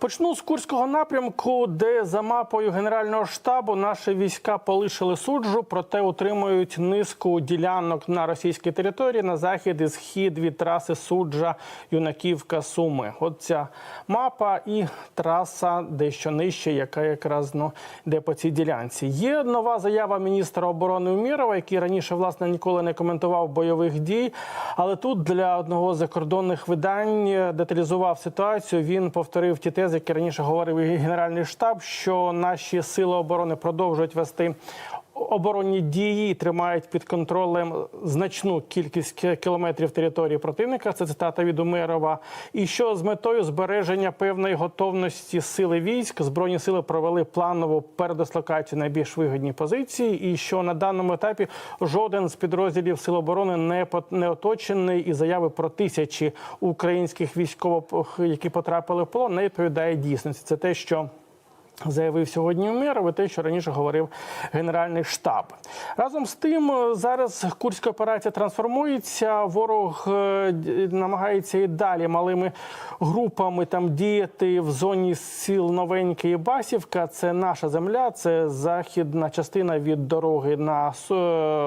Почну з Курського напрямку, де за мапою Генерального штабу наші війська полишили суджу, проте утримують низку ділянок на російській території на захід і схід від траси суджа Юнаківка Суми. От ця мапа і траса дещо нижче, яка якраз ну, йде по цій ділянці. Є нова заява міністра оборони Умірова, який раніше власне ніколи не коментував бойових дій. Але тут для одного з закордонних видань деталізував ситуацію. Він повторив ті тези, які раніше говорив і Генеральний штаб, що наші сили оборони продовжують вести оборонні дії тримають під контролем значну кількість кілометрів території противника. Це цитата від Умерова. І що з метою збереження певної готовності сили військ збройні сили провели планову передислокацію на найбільш вигідні позиції, і що на даному етапі жоден з підрозділів сил оборони не не оточений, і заяви про тисячі українських військових, які потрапили в полон, не відповідає дійсності. Це те, що Заявив сьогодні Умєров і те, що раніше говорив Генеральний штаб. Разом з тим, е, зараз курська операція трансформується. Ворог е, намагається і далі малими групами там діяти в зоні сіл Новеньке і Басівка. Це наша земля, це західна частина від дороги на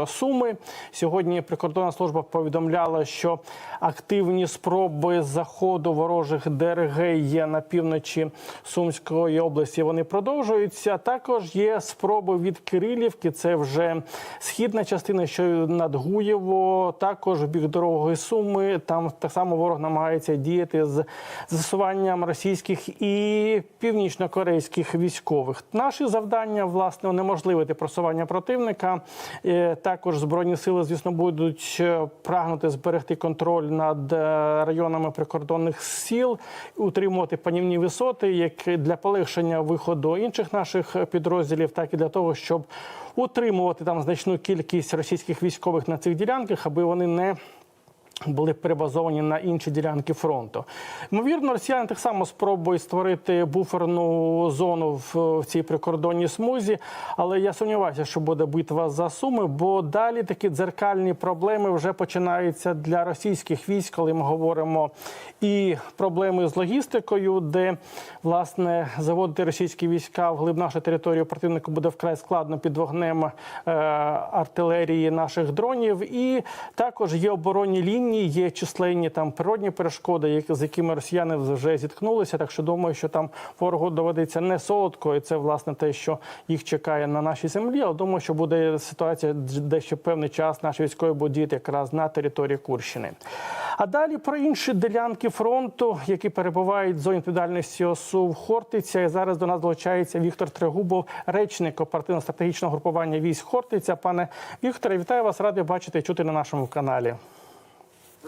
Суми. Сьогодні прикордонна служба повідомляла, що активні спроби заходу ворожих ДРГ є на півночі Сумської області. Вони продовжуються. Також є спроби від Кирилівки. Це вже східна частина, що над Гуєво. Також в бік дороги Суми. Там так само ворог намагається діяти з засуванням російських і північно-корейських військових. Наші завдання власне унеможливити просування противника. Е, Також збройні сили, звісно, будуть е, прагнути зберегти контроль над е, районами прикордонних сіл, утримувати панівні висоти, як для полегшення виходу інших наших підрозділів, так і для того, щоб утримувати там значну кількість російських військових на цих ділянках, аби вони не були перебазовані на інші ділянки фронту. Ймовірно, росіяни так само спробують створити буферну зону в, цій прикордонній смузі, але я сумніваюся, що буде битва за суми, бо далі такі дзеркальні проблеми вже починаються для російських військ, коли ми говоримо і проблеми з логістикою, де власне заводити російські війська в глиб нашої території противнику буде вкрай складно під вогнем е, артилерії наших дронів. І також є оборонні лінії, є численні там природні перешкоди, з якими росіяни вже зіткнулися. Так що думаю, що там ворогу доведеться не солодко, і це власне те, що їх чекає на нашій землі. Але думаю, що буде ситуація, де ще певний час наші військові будуть діяти якраз на території Курщини. А далі про інші ділянки фронту, які перебувають в зоні відповідальності ОСУ Хортиця. І зараз до нас долучається Віктор Трегубов, речник оперативно-стратегічного групування військ Хортиця. Пане Вікторе, вітаю вас, радий бачити і чути на нашому каналі.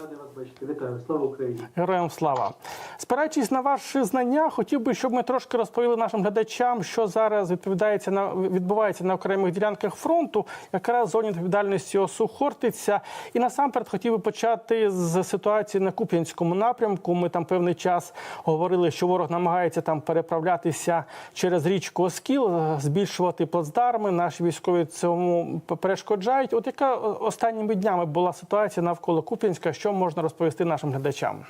Радий вас бачити. Вітаю. Слава Україні. Героям слава! Спираючись на ваші знання, хотів би, щоб ми трошки розповіли нашим глядачам, що зараз відповідається на відбувається на окремих ділянках фронту, якраз зоні відповідальності ОСУ Хортиця. І насамперед хотів би почати з ситуації на Куп'янському напрямку. Ми там певний час говорили, що ворог намагається там переправлятися через річку Оскіл, збільшувати плацдарми. Наші військові цьому перешкоджають. От яка е, останніми днями була ситуація навколо Куп'янська? Що можна розповісти нашим глядачам?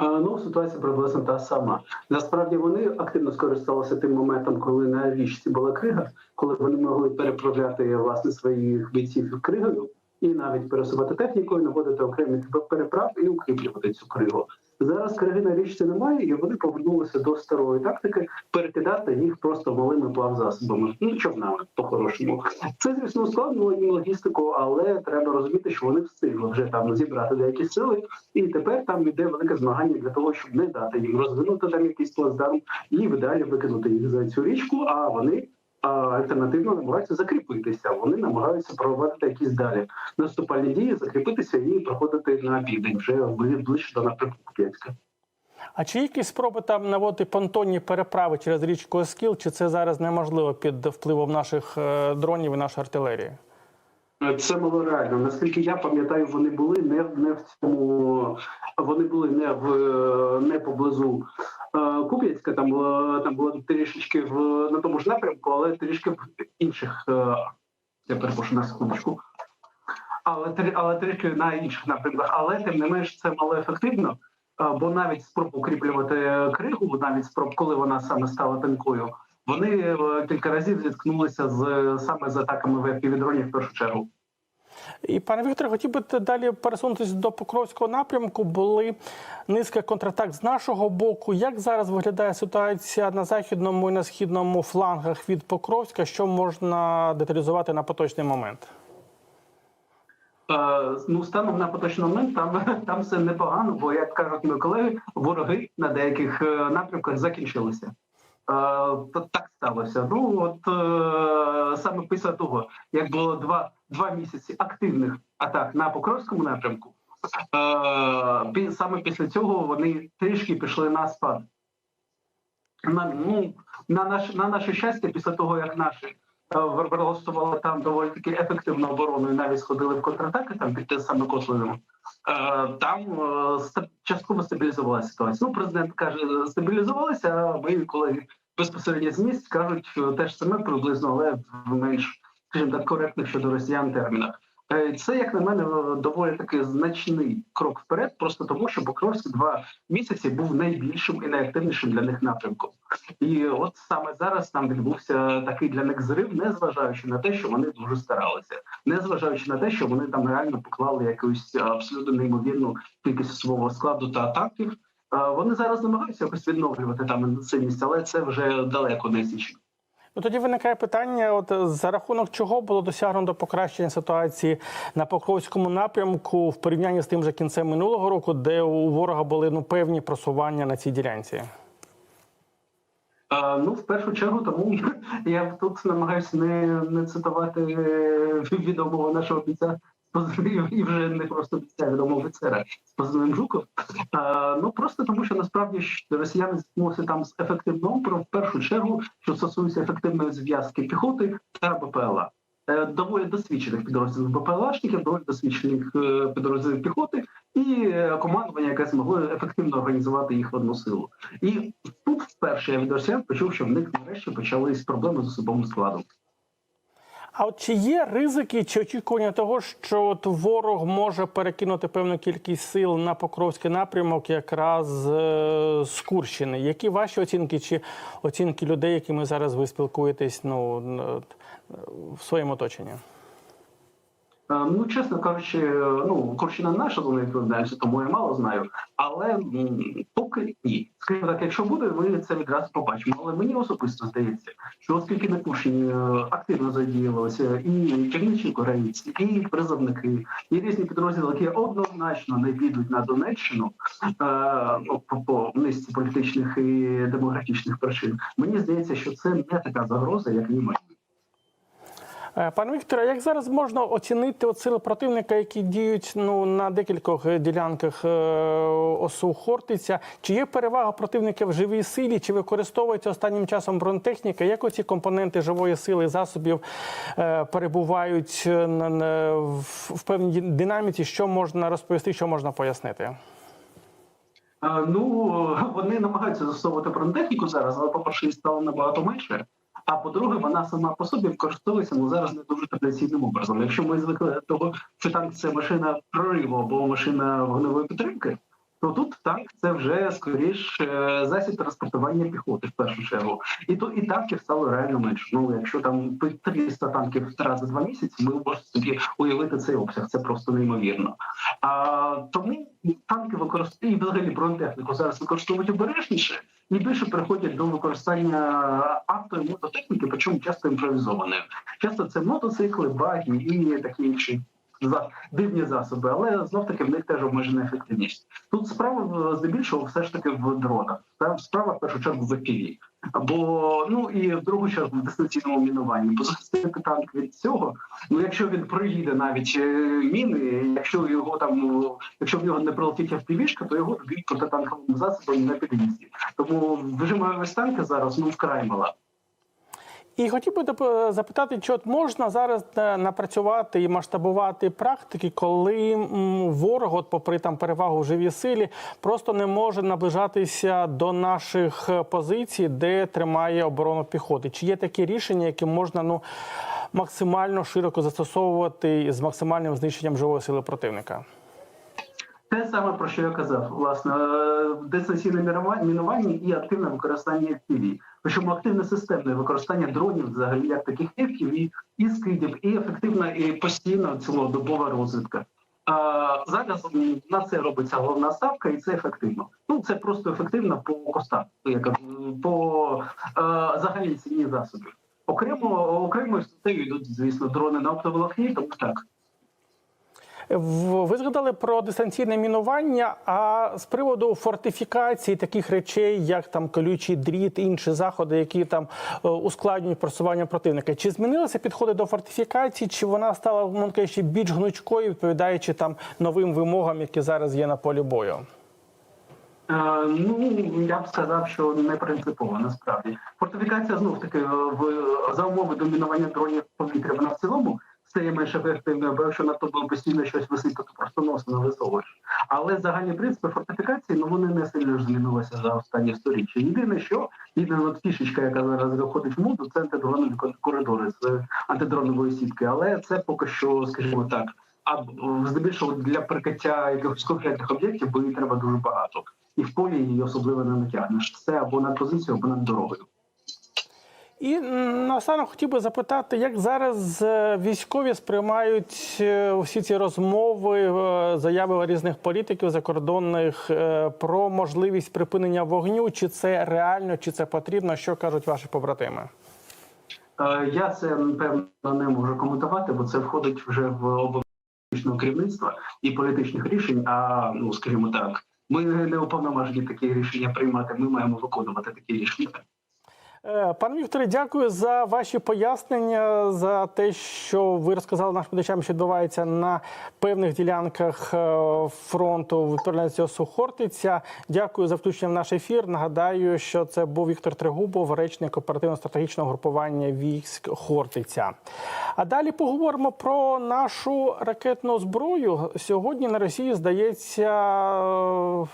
Ну, ситуація приблизно та сама. Насправді вони активно скористалися тим моментом, коли на річці була крига, коли вони могли переправляти власне своїх бійців кригою і навіть пересувати технікою, наводити окремі переправ і укріплювати цю кригу. Зараз криги на річці немає, і вони повернулися до старої тактики перекидати їх просто малими плавзасобами. Ну човнами по-хорошому. Це звісно ускладнило їм логістику, але треба розуміти, що вони встигли вже там зібрати деякі сили, і тепер там йде велике змагання для того, щоб не дати їм розвинути там якийсь плацдарм і далі викинути їх за цю річку. А вони альтернативно намагаються закріпитися. Вони намагаються проводити якісь далі наступальні дії, закріпитися і проходити на південь, вже ближче до напрямку Куп'янська. А чи якісь спроби там наводити понтонні переправи через річку Оскіл, чи це зараз неможливо під впливом наших е, дронів і нашої артилерії? Це було реально. Наскільки я пам'ятаю, вони були не, не в цьому. Вони були не в не поблизу е, Куп'янська. Там там було трішечки в на тому ж напрямку, але трішки в інших. Е, я перепрошую на секундочку. Але але трішки на інших напрямках. Але тим не менш це мало ефективно. бо навіть спроб укріплювати кригу, навіть спроб, коли вона саме стала тонкою, вони е, кілька разів зіткнулися з саме з атаками ВПВ-дронів в першу чергу. І пане Вікторе, хотів би далі пересунутися до Покровського напрямку. Були низка контратак з нашого боку. Як зараз виглядає ситуація на західному і на східному флангах від Покровська? Що можна деталізувати на поточний момент? Е, Ну, станом на поточний момент там, там все непогано, бо як кажуть мої колеги, вороги на деяких е, напрямках закінчилися. Е, Так сталося. Ну от е, саме після того, як було два, два місяці активних атак на Покровському напрямку, е, саме після цього вони трішки пішли на спад. На, ну, на, наш, на наше щастя, після того, як наші е, влаштували там доволі таки ефективну оборону і навіть сходили в контратаки там під те саме Котлином, е, там частково стабілізувалася ситуація. Ну, президент каже, стабілізувалася, а мої колеги безпосередньо з місць кажуть те ж саме приблизно, але в менш, скажімо так, коректних щодо росіян термінах. Е, Це, як на мене, доволі таки значний крок вперед, просто тому, що Покровськ два місяці був найбільшим і найактивнішим для них напрямком. І от саме зараз там відбувся такий для них зрив, незважаючи на те, що вони дуже старалися, незважаючи на те, що вони там реально поклали якусь абсолютно неймовірну кількість свого складу та атаків. Вони зараз намагаються якось відновлювати там інтенсивність, але це вже далеко не січно. Ну тоді виникає питання: от за рахунок чого було досягнуто покращення ситуації на Покровському напрямку в порівнянні з тим же кінцем минулого року, де у ворога були ну певні просування на цій ділянці. Ну, в першу чергу, тому я тут намагаюся не, не цитувати е, відомого нашого бійця позивним, і вже не просто бійця відомого офіцера з позивним Жуков. Е, Ну просто тому, що насправді росіяни зіткнулися там з ефективним опором, в першу чергу, що стосується ефективної зв'язки піхоти та БПЛА. Е, Доволі досвідчених підрозділів БПЛАшників, доволі досвідчених е, підрозділів піхоти і е, командування, яке змогло ефективно організувати їх в одну силу. І тут вперше я від росіян почув, що в них нарешті почались проблеми з особовим складом. А от чи є ризики чи очікування того, що от ворог може перекинути певну кількість сил на Покровський напрямок якраз е, з Курщини? Які ваші оцінки чи оцінки людей, якими зараз ви спілкуєтесь ну, е, в своєму оточенні? Е, Ну, чесно кажучи, е, ну Курщина наша зона відповідальності, тому я мало знаю. Але поки ні. Скажімо так, якщо буде, ми це відразу побачимо. Але мені особисто здається, що оскільки на Курщині е, активно задіювалися і північні корейці, і призовники, і різні підрозділи, які однозначно не підуть на Донеччину по, низці політичних і демографічних причин, мені здається, що це не така загроза, як німець. Е, Пане Вікторе, як зараз можна оцінити сили противника, які діють ну на декількох е, ділянках е, ОСУ Хортиця? Чи є перевага противника в живій силі? Чи використовується останнім часом бронетехніка? Як оці компоненти живої сили засобів перебувають в, певній динаміці? Що можна розповісти, що можна пояснити? Ну вони намагаються застосовувати бронетехніку зараз, але по-перше, її стало набагато менше. А по-друге, вона сама по собі користується ну зараз не дуже традиційним образом. Якщо ми звикли до того, що танк це машина прориву або машина вогневої підтримки, то тут танк це вже скоріш е, засіб транспортування піхоти в першу чергу. І то і танків стало реально менше. Ну якщо там 300 танків раз за два місяці, ми можемо собі уявити цей обсяг. Це просто неймовірно. А тому танки використовують і взагалі бронетехніку зараз використовують обережніше і більше переходять до використання авто і мототехніки, причому часто імпровізованої. Часто це мотоцикли, баги і такі інші за дивні засоби, але знов таки в них теж обмежена ефективність. Тут справа е, здебільшого все ж таки в дронах. Та справа в першу чергу в FPV. Бо ну і в другу чергу в дистанційному мінуванні. Бо захистити танк від цього, ну якщо він проїде навіть е, міни, якщо його там, ну, якщо в нього не прилетить FPV-шка, то його б'ють протитанковим засобом на під'їзді. Тому вижимаємось танка зараз ну вкрай мала. І хотів би доп- запитати, чи от можна зараз е, напрацювати і масштабувати практики, коли ворог, от попри там перевагу в живій силі, просто не може наближатися до наших е, позицій, де тримає оборону піхоти. Чи є такі рішення, які можна ну максимально широко застосовувати з максимальним знищенням живої сили противника? Те саме про що я казав, власне, е, дистанційне мінування і активне використання FPV. Причому активне системне використання дронів, взагалі як таких FPV, і і скидів, і ефективна і постійна цілодобова розвідка. А зараз на це робиться головна ставка, і це ефективно. Ну це просто ефективно по костах, як по е, загальній ціні засобів. Окремо окремою статтею йдуть, звісно, дрони на оптоволокні, тому так. Ви згадали про дистанційне мінування. А з приводу фортифікації таких речей, як там колючий дріт, інші заходи, які там е, ускладнюють просування противника, чи змінилися підходи до фортифікації, чи вона стала мовно кажучи, більш гнучкою, відповідаючи там новим вимогам, які зараз є на полі бою? Е, Ну я б сказав, що не принципово насправді. Фортифікація знов таки е, в за умови домінування дронів повітря вона в цілому стає менш ефективною, бо якщо над тобою постійно щось висить, то ти просто носно висовуєш. Але загальні принципи фортифікації ну вони не сильно змінилися за останні сторіччя. Єдине, що єдина фішечка, яка зараз заходить в моду, це антидронові коридори з е, антидронової сітки. Але це поки що, скажімо так. А здебільшого для прикриття якихось конкретних об'єктів бо її треба дуже багато, і в полі її особливо не натягнеш. Це або над позицією, або над дорогою. І наостанок хотів би запитати, як зараз е, військові сприймають е, всі ці розмови, е, заяви різних політиків закордонних е, про можливість припинення вогню? Чи це реально, чи це потрібно? Що кажуть ваші побратими? Е, Я це напевно не можу коментувати, бо це входить вже в обов'язкового керівництва і політичних рішень. А ну скажімо так, ми не уповноважені такі рішення приймати. Ми маємо виконувати такі рішення. Е, Пане Вікторе, дякую за ваші пояснення, за те, що ви розказали нашим глядачам, що відбувається на певних ділянках е, фронту в відповідальності ОСУ Хортиця. Дякую за включення в наш ефір. Нагадаю, що це був Віктор Тригубов, речник оперативно-стратегічного групування військ Хортиця. А далі поговоримо про нашу ракетну зброю. Сьогодні на Росії здається,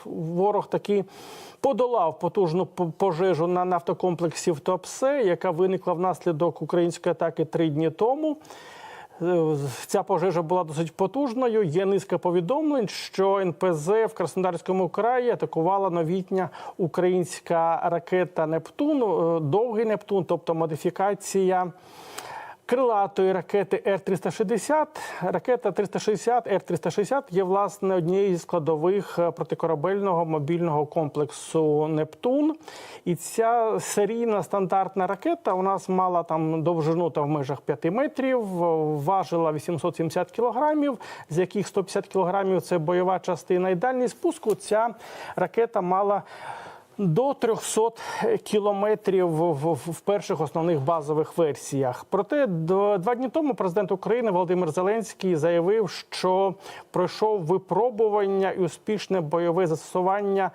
ворог такий подолав потужну пожежу на нафтокомплексі в Топсе, яка виникла внаслідок української атаки три дні тому. Е, Ця пожежа була досить потужною. Є низка повідомлень, що НПЗ в Краснодарському краї атакувала новітня українська ракета Нептун, е, довгий Нептун, тобто модифікація крилатої ракети Р-360. Ракета 360 Р-360 є власне однією зі складових е, протикорабельного мобільного комплексу Нептун. І ця серійна стандартна ракета у нас мала там довжину та в межах 5 метрів, важила 870 кілограмів, з яких 150 кілограмів це бойова частина. І дальність спуску ця ракета мала до 300 кілометрів в, перших основних базових версіях. Проте два дні тому президент України Володимир Зеленський заявив, що пройшов випробування і успішне бойове застосування.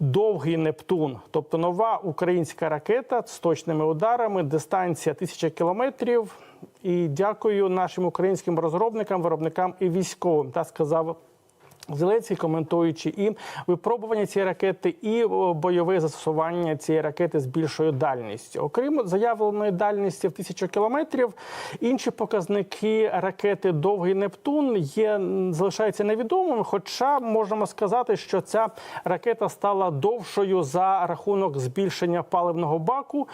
Довгий Нептун, тобто нова українська ракета з точними ударами, дистанція 1000 кілометрів. І дякую нашим українським розробникам, виробникам і військовим. Та сказав Зеленський, коментуючи і випробування цієї ракети, і бойове застосування цієї ракети з більшою дальністю. Окрім заявленої дальності в тисячу кілометрів, інші показники ракети Довгий Нептун є залишаються невідомими. Хоча можемо сказати, що ця ракета стала довшою за рахунок збільшення паливного баку,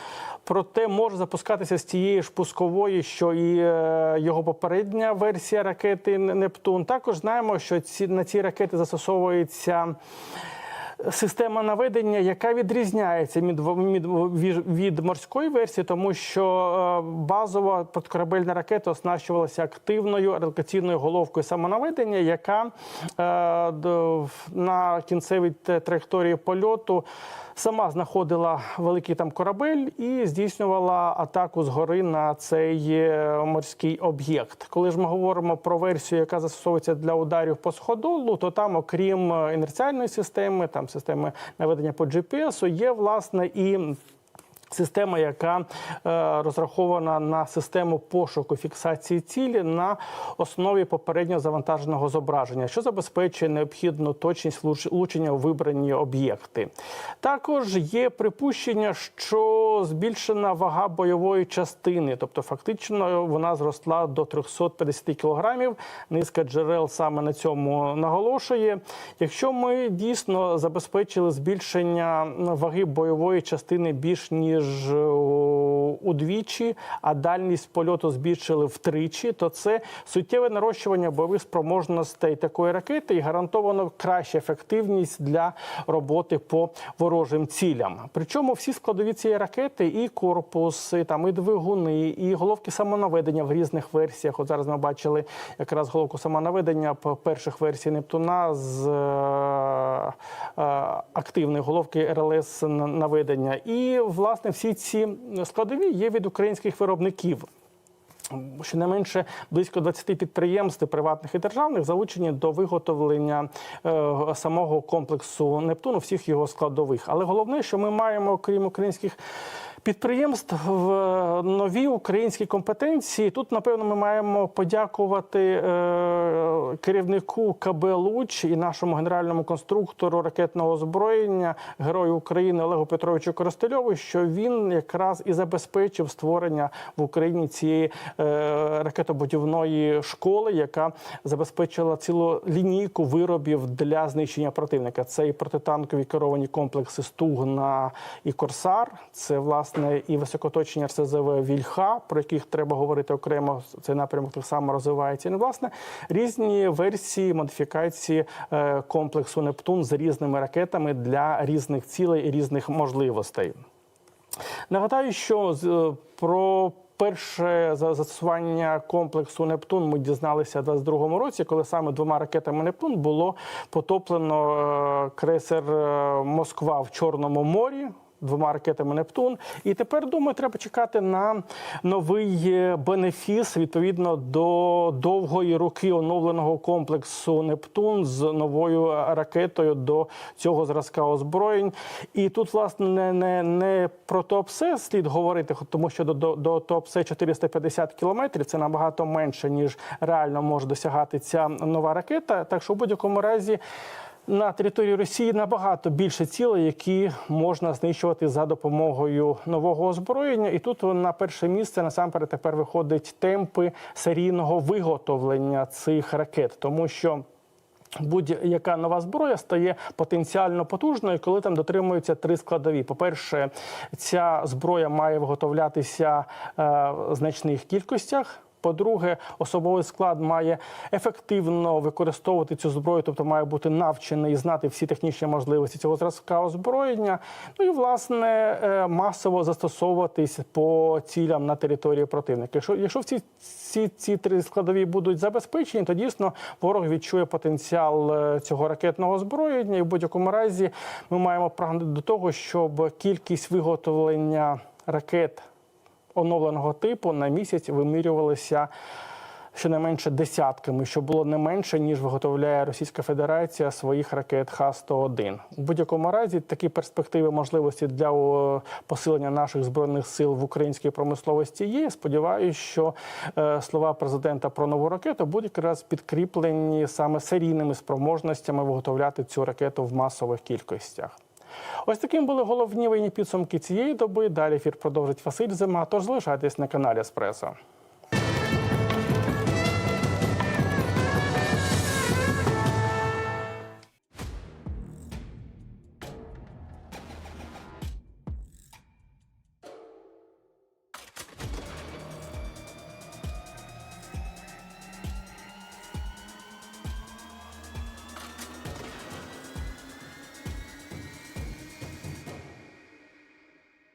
проте може запускатися з тієї ж пускової, що і е, його попередня версія ракети Нептун. Також знаємо, що ці на ракети застосовується. Система наведення, яка відрізняється від, від, від, від морської версії, тому що е, базова подкорабельна ракета оснащувалася активною релокаційною головкою самонаведення, яка е, на кінцевій траєкторії польоту сама знаходила великий там корабель і здійснювала атаку згори на цей е, морський об'єкт. Коли ж ми говоримо про версію, яка застосовується для ударів по сходолу, то там, окрім е, інерціальної системи, там системи наведення по GPS, є власне і Система, яка е, розрахована на систему пошуку фіксації цілі на основі попередньо завантаженого зображення, що забезпечує необхідну точність влуч- влучення у вибрані об'єкти. Також є припущення, що збільшена вага бойової частини, тобто фактично вона зросла до 350 кілограмів. Низка джерел саме на цьому наголошує. Якщо ми дійсно забезпечили збільшення ваги бойової частини більш ніж е, удвічі, а дальність польоту збільшили втричі, то це суттєве нарощування бойових спроможностей такої ракети і гарантовано краща ефективність для роботи по ворожим цілям. Причому всі складові цієї ракети, і корпус, і, там і двигуни, і головки самонаведення в різних версіях. От зараз ми бачили якраз головку самонаведення перших версій Нептуна з е, активної головки РЛС наведення. І власне всі ці складові є від українських виробників. Щонайменше близько 20 підприємств приватних і державних залучені до виготовлення е, самого комплексу Нептуну, всіх його складових. Але головне, що ми маємо, крім українських підприємств, в е, нові українські компетенції. Тут, напевно, ми маємо подякувати е, керівнику КБ Луч і нашому генеральному конструктору ракетного озброєння, герою України Олегу Петровичу Коростельову, що він якраз і забезпечив створення в Україні цієї е, ракетобудівної школи, яка забезпечила цілу лінійку виробів для знищення противника. Це і протитанкові керовані комплекси Стугна і Корсар. Це власне і високоточні РСЗВ Вільха, про яких треба говорити окремо. Цей напрямок так само розвивається. І ну, власне різні версії модифікації е, комплексу Нептун з різними ракетами для різних цілей і різних можливостей. Нагадаю, що е, про перше застосування комплексу Нептун ми дізналися у 22-му році, коли саме двома ракетами Нептун було потоплено е, крейсер е, Москва в Чорному морі. Двома ракетами Нептун, і тепер думаю, треба чекати на новий е, бенефіс відповідно до довгої руки оновленого комплексу Нептун з новою ракетою до цього зразка озброєнь. І тут, власне, не, не, не про Туапсе слід говорити, тому що до, до, до Туапсе 450 кілометрів це набагато менше, ніж реально може досягати ця нова ракета. Так що в будь-якому разі. На території Росії набагато більше цілей, які можна знищувати за допомогою нового озброєння. І тут на перше місце насамперед тепер виходить темпи серійного виготовлення цих ракет, тому що. Будь-яка нова зброя стає потенціально потужною, коли там дотримуються три складові. По-перше, ця зброя має виготовлятися е, в значних кількостях. По-друге, особовий склад має ефективно використовувати цю зброю, тобто має бути навчений і знати всі технічні можливості цього зразка озброєння. Ну і власне е, масово застосовуватись по цілям на території противника. Якщо, якщо всі ці, ці три складові будуть забезпечені, то дійсно ворог відчує потенціал е, цього ракетного озброєння. І в будь-якому разі ми маємо прагнути до того, щоб кількість виготовлення ракет оновленого типу на місяць вимірювалися щонайменше десятками, що було не менше, ніж виготовляє Російська Федерація своїх ракет Х-101. У будь-якому разі такі перспективи можливості для посилення наших збройних сил в українській промисловості є. Сподіваюся, що е, слова президента про нову ракету будуть якраз підкріплені саме серійними спроможностями виготовляти цю ракету в масових кількостях. Ось таким були головні вийні підсумки цієї доби. Далі ефір продовжить Василь Зима. Тож залишайтесь на каналі Еспресо.